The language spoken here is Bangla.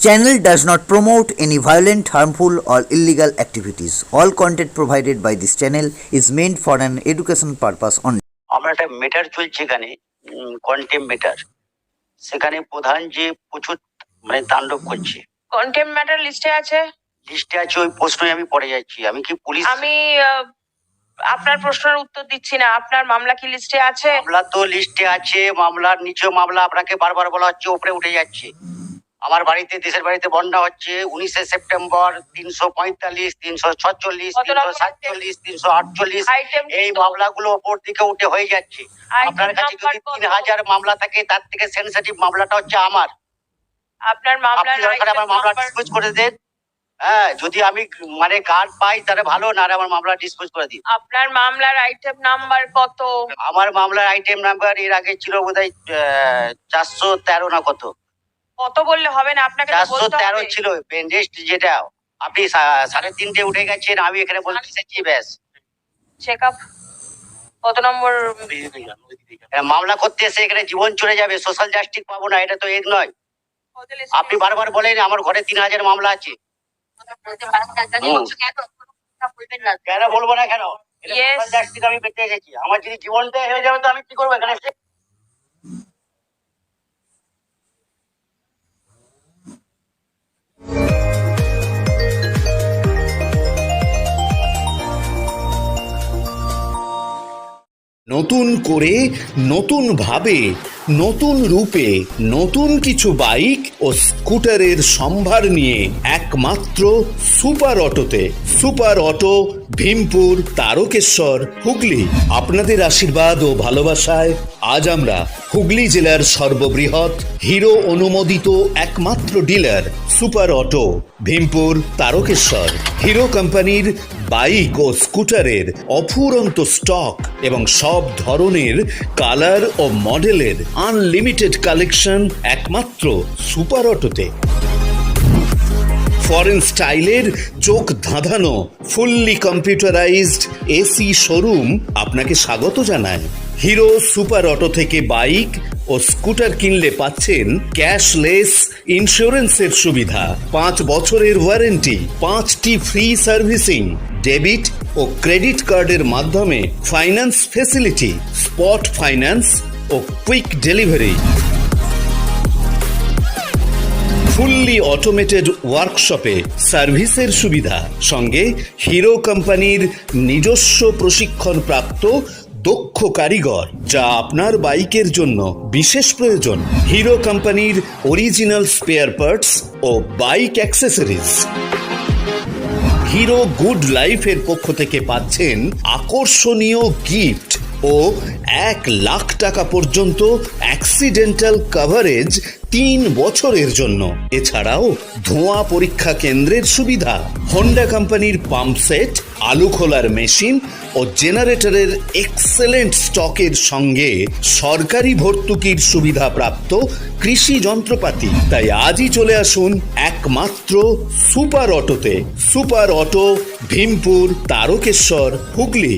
channel does not promote any violent, harmful, or illegal activities. All content provided by this channel is meant for an education purpose only. আমরা একটা মেটার চলছে এখানে কন্টেম মেটার সেখানে প্রধান যে প্রচুর মানে তাণ্ডব করছে। কন্টেম ম্যাটার লিস্টে আছে? লিস্টে আছে ওই প্রশ্নই আমি পড়ে যাচ্ছি। আমি কি পুলিশ আমি আহ, আপনার প্রশ্নের উত্তর দিচ্ছি না। আপনার মামলা কি লিস্টে আছে? মামলা তো লিস্টে আছে। মামলার নিচেও মামলা আপনাকে বারবার বলা হচ্ছে উপরে উঠে যাচ্ছে। আমার বাড়িতে দেশের বাড়িতে বন্যা হচ্ছে উনিশে সেপ্টেম্বর তিনশো পঁয়তাল্লিশ তিনশো ছচল্লিশ তিনশো সাতচল্লিশ তিনশো আটচল্লিশ এই মামলাগুলো ওপর দিকে উঠে হয়ে যাচ্ছে। আপনার কাছে যদি তিন হাজার মামলা থাকে তার থেকে সেন্সিটিভ মামলাটা হচ্ছে আমার। আপনার আপনি মামলার আমার মামলা ডিসপোজ করে দেন। হ্যাঁ যদি আমি মানে কার্ড পাই তাহলে ভালো না আর আমার মামলা ডিসপোজ করে দিন। আপনার মামলার আইটেম নাম্বার কত? আমার মামলার আইটেম নাম্বার এর আগে ছিল বোধহয় চারশো তেরো না কত? কত বললে হবে না আপনাকে চারশো তেরো ছিল নেক্সট যেটা আপনি সাড়ে তিনটে উঠে গেছেন আমি এখানে বলতে চাইছি ব্যাস। চেক আপ কত নম্বর? মামলা করতে এসে এখানে জীবন চলে যাবে সোশ্যাল জাস্টিস পাবো না এটা তো এক নয়। আপনি বারবার বলেন আমার ঘরে তিন হাজার মামলা আছে। কেন? বলব না কেন? আমি পেতে গেছি আমার যদি জীবনটা হয়ে যাবে তো আমি কি করব? এখানে নতুন করে নতুন ভাবে নতুন রূপে নতুন কিছু বাইক ও স্কুটারের সম্ভার নিয়ে একমাত্র সুপার অটোতে। Super auto, Bhimpur, Tarakeswar, Hooghly. আপনাদের আশীর্বাদ ও ভালোবাসায় আজ আমরা হুগলি জেলার সর্ববৃহৎ, হিরো অনুমোদিত একমাত্র dealer Super Auto, Bhimpur, Tarakeswar. Hero কোম্পানির বাইক ও স্কুটারের অফুরন্ত স্টক এবং সব ধরনের কালার ও মডেলের আনলিমিটেড কালেকশন একমাত্র সুপার অটোতে ফরেন স্টাইলের চোখ ধাঁধানো ফুললি কম্পিউটারাইজড এসি শোরুম আপনাকে স্বাগত জানায়। হিরো সুপার অটো থেকে বাইক ও স্কুটার কিনলে পাচ্ছেন ক্যাশলেস ইন্স্যুরেন্সের সুবিধা। পাঁচ বছরের ওয়ারেন্টি পাঁচটি ফ্রি সার্ভিসিং ডেবিট ও ক্রেডিট কার্ডের মাধ্যমে ফাইন্যান্স ফেসিলিটি স্পট ফাইন্যান্স ও কুইক ডেলিভারি। ফুললি অটোমেটেড ওয়ার্কশপে সার্ভিসের সুবিধা। সঙ্গে হিরো কোম্পানির নিজস্ব প্রশিক্ষণপ্রাপ্ত দক্ষ কারিগর, যা আপনার বাইকের জন্য বিশেষ প্রয়োজন। হিরো কোম্পানির অরিজিনাল স্পেয়ার পার্টস ও বাইক অ্যাক্সেসরিজ। হিরো গুড লাইফের পক্ষ থেকে পাচ্ছেন আকর্ষণীয় গিফট। ও এক লাখ টাকা পর্যন্ত অ্যাক্সিডেন্টাল কভারেজ তিন বছরের জন্য। এছাড়াও ধোঁয়া পরীক্ষা কেন্দ্রের সুবিধা। হোন্ডা কোম্পানির পাম্প সেট আলু খোলার মেশিন ও জেনারেটরের এক্সেলেন্ট স্টকের সঙ্গে সরকারি ভর্তুকির সুবিধা প্রাপ্ত কৃষি যন্ত্রপাতি। তাই আজই চলে আসুন একমাত্র সুপার অটোতে। Super auto, Bhimpur, Tarakeswar, Hooghly.